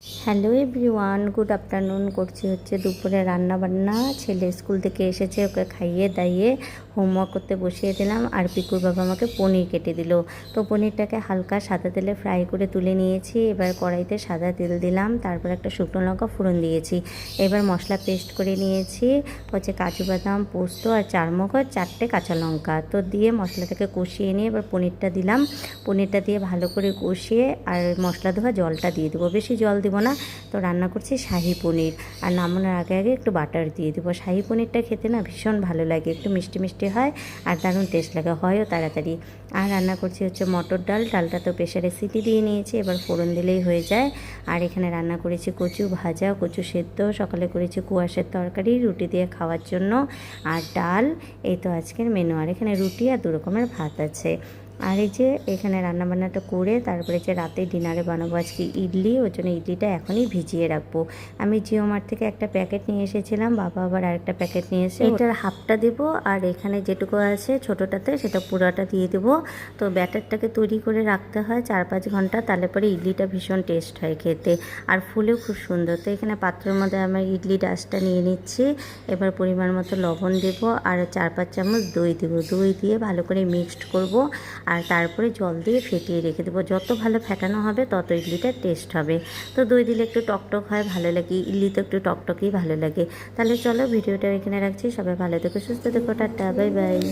Yeah. Hello everyone, good afternoon. করছি হচ্ছে দুপুরে রান্না বান্না ছেলে স্কুল থেকে এসেছে, ওকে খাইয়ে দাইয়ে হোমওয়ার্ক করতে বসিয়ে দিলাম আর পিকুর বাবা আমাকে পনির কেটে দিল। তো পনিরটাকে হালকা সাদা তেলে ফ্রাই করে তুলে নিয়েছি। এবার কড়াইতে সাদা তেল দিলাম, তারপর একটা শুকনো লঙ্কা ফোড়ন দিয়েছি। এবার মশলা পেস্ট করে নিয়েছি, হচ্ছে কাজু বাদাম, পোস্ত আর চারমগজ চারটে কাঁচা লঙ্কা। তো দিয়ে মশলাটাকে কষিয়ে নিয়ে এবার পনিরটা দিলাম। পনিরটা দিয়ে ভালো করে কষিয়ে আর মশলা ধোয়া জলটা দিয়ে দেবো। বেশি জল দেবো না তো রান্না করছি শাহি পনির। আর নামানোর আগে আগে একটু বাটার দিয়ে দেবো। শাহি পনিরটা খেতে না ভীষণ ভালো লাগে, একটু মিষ্টি মিষ্টি হয় আর দারুণ টেস্ট লাগে, হয়ও তাড়াতাড়ি। আর রান্না করছি হচ্ছে মটর ডাল, ডালটা তো প্রেশারে সিটি দিয়ে নিয়েছি, এবার ফোড়ন দিলেই হয়ে যায়। আর এখানে রান্না করেছি কচু ভাজা, কচু সেদ্ধ, সকালে করেছি কুয়াশের তরকারি, রুটি দিয়ে খাওয়ার জন্য। আর ডাল, এই তো আজকের মেনু আর এখানে রুটি আর দু রকমের ভাত আছে। আর এই যে এখানে রান্নাবান্নাটা করে তারপরে যে রাতে ডিনারে বানাবো আজকে ইডলি ওই জন্য ইডলিটা এখনই ভিজিয়ে রাখব। আমি জিও মার্ট থেকে একটা প্যাকেট নিয়ে এসেছিলাম বাবা আবার আরেকটা প্যাকেট নিয়ে এসে এটার হাফটা দেবো আর এখানে যেটুকু আছে ছোটোটাতে সেটা পুরোটা দিয়ে দেবো। তো ব্যাটারটাকে তৈরি করে রাখতে হয় চার পাঁচ ঘণ্টা তাহলে পরে ইডলিটা ভীষণ টেস্ট হয় খেতে। আর ফুলেও খুব সুন্দর। তো এখানে পাত্রের মধ্যে আমার ইডলি ডাসটা নিয়ে নিচ্ছি। এবার পরিমাণ মতো লবণ দেবো আর চার পাঁচ চামচ দই দেবো। দই দিয়ে ভালো করে মিক্সড করব আর তারপরে জল দিয়ে ফেটিয়ে রেখে দেবো। যত ভালো ফেটানো হবে তত ইডলিটা টেস্ট হবে। তো দই দিলে একটু টকটক হয়, ভালো লাগে। ইডলি তো একটু টকটকই ভালো লাগে। তাহলে চলো, ভিডিওটা এখানে রাখছি। সবাই ভালো থেকো, সুস্থ থেকো, টাটা, বাই বাই।